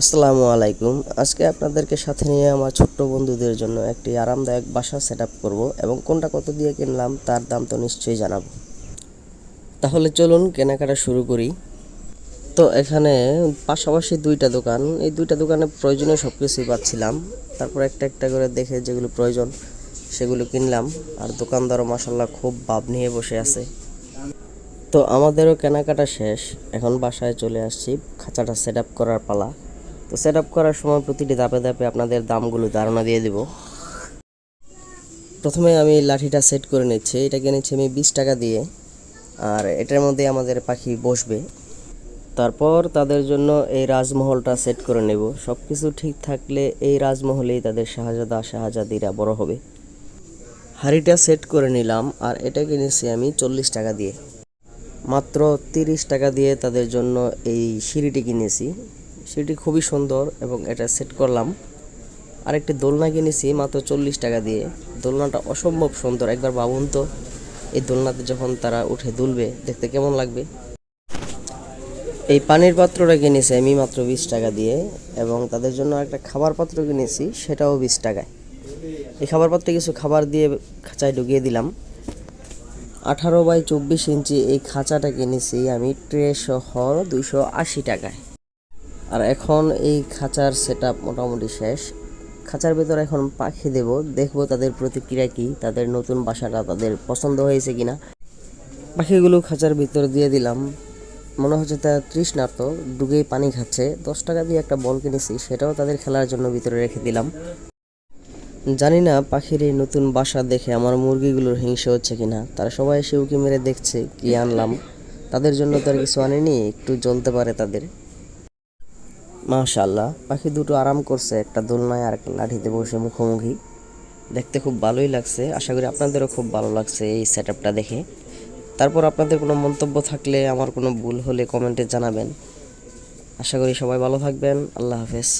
আসসালামু আলাইকুম। আজকে আপনাদেরকে সাথে নিয়ে আমার ছোট্ট বন্ধুদের জন্য একটি আরামদায়ক বাসা সেট আপ করব এবং কোনটা কত দিয়ে কিনলাম তার দাম তো নিশ্চয়ই জানাব। তাহলে চলুন কেনাকাটা শুরু করি। তো এখানে পাশাপাশি দুইটা দোকান। এই দুইটা দোকানে প্রয়োজনীয় সব কিছুই পাচ্ছিলাম। তারপর একটা একটা করে দেখে যেগুলো প্রয়োজন সেগুলো কিনলাম। আর দোকানদারও মাসাল্লাহ খুব ভাব নিয়ে বসে আছে। তো আমাদেরও কেনাকাটা শেষ। এখন বাসায় চলে আসছি খাঁচাটা সেট আপ করার পালা। তো সেট করার সময় প্রতিটি ধাপে ধাপে আপনাদের দামগুলো ধারণা দিয়ে দেব। প্রথমে আমি লাঠিটা সেট করে নিচ্ছি। এটা কিনেছি আমি বিশ টাকা দিয়ে। আর এটার মধ্যে আমাদের পাখি বসবে। তারপর তাদের জন্য এই রাজমহলটা সেট করে নেব। সব কিছু ঠিক থাকলে এই রাজমহলেই তাদের শাহজাদা শাহজাদিরা বড় হবে। হাঁড়িটা সেট করে নিলাম। আর এটা কিনেছি আমি চল্লিশ টাকা দিয়ে। মাত্র তিরিশ টাকা দিয়ে তাদের জন্য এই সিঁড়িটি কিনেছি সিঁড়িটি খুবই সুন্দর এবং এটা সেট করলাম। আরেকটি দোলনা কিনেছি মাত্র চল্লিশ টাকা দিয়ে। দোলনাটা অসম্ভব সুন্দর। একবার ভাবুন তো, এই দোলনাতে যখন তারা উঠে দুলবে, দেখতে কেমন লাগবে? এই পানির পাত্রটা কিনেছি আমি মাত্র বিশ টাকা দিয়ে এবং তাদের জন্য একটা খাবার পাত্র কিনেছি, সেটাও বিশ টাকায়। এই খাবার পাত্রে কিছু খাবার দিয়ে খাঁচায় ঢুকিয়ে দিলাম। আঠারো বাই চব্বিশ ইঞ্চি এই খাঁচাটা কিনেছি আমি ট্রে সহ দুইশো আশি টাকায়। আর এখন এই খাঁচার সেট মোটামুটি শেষ। খাঁচার ভেতর এখন পাখি দেব, দেখব তাদের প্রতিক্রিয়া কি, তাদের নতুন বাসাটা তাদের পছন্দ হয়েছে কিনা। পাখিগুলো খাঁচার ভিতর দিয়ে দিলাম। মনে হচ্ছে তারা তৃষ্ণার্ত, ডুবেই পানি খাচ্ছে। দশ টাকা দিয়ে একটা বল কিনেছি, সেটাও তাদের খেলার জন্য ভিতরে রেখে দিলাম। জানি না পাখির এই নতুন বাসা দেখে আমার মুরগিগুলোর হিংসা হচ্ছে কিনা। তারা সবাই এসে উকি মেরে দেখছে, কি আনলাম। তাদের জন্য তো আর কিছু আনেনি, একটু জ্বলতে পারে তাদের। মাশাল্লাহ পাখি দুটো আরাম করছে, একটা দোলনায় আর একটা লাঠিতে বসে মুখোমুখি। দেখতে খুব ভালোই লাগছে, আশা করি আপনাদেরও খুব ভালো লাগছে এই সেট দেখে। তারপর আপনাদের কোনো মন্তব্য থাকলে, আমার কোনো ভুল হলে কমেন্টে জানাবেন। আশা করি সবাই ভালো থাকবেন, আল্লাহ হাফেজ।